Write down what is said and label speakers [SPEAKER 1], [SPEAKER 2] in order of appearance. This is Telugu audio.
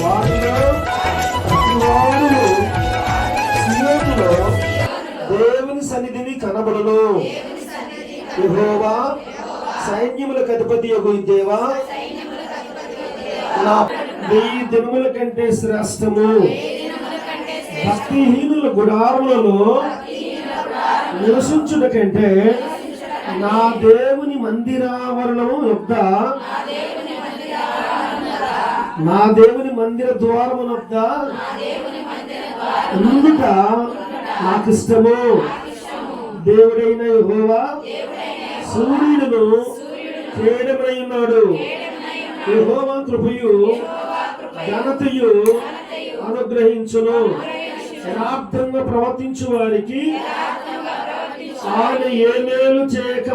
[SPEAKER 1] వారిలో ప్రతి వారు దేవుని సన్నిధిని కనబడను. యహోవా సైన్యములకు అధిపతి యొక్క దేవా. నా వెయ్యి దినముల కంటే శ్రేష్టము. భక్తిహీనుల గుడారములలో నివసించుట కంటే నా దేవుని మందిరావరణము యొక్క నా దేవుని మందిర ద్వారము యొక్క ఉండుట నాకు దేవుడైన యహోవా సూర్యుడును కేడమై ఉన్నాడు యహోవా కృపయు ఘనతయు అనుగ్రహించును. యథార్థంగా ప్రవర్తించు వారికి ఆయన ఏ మేలు చేయక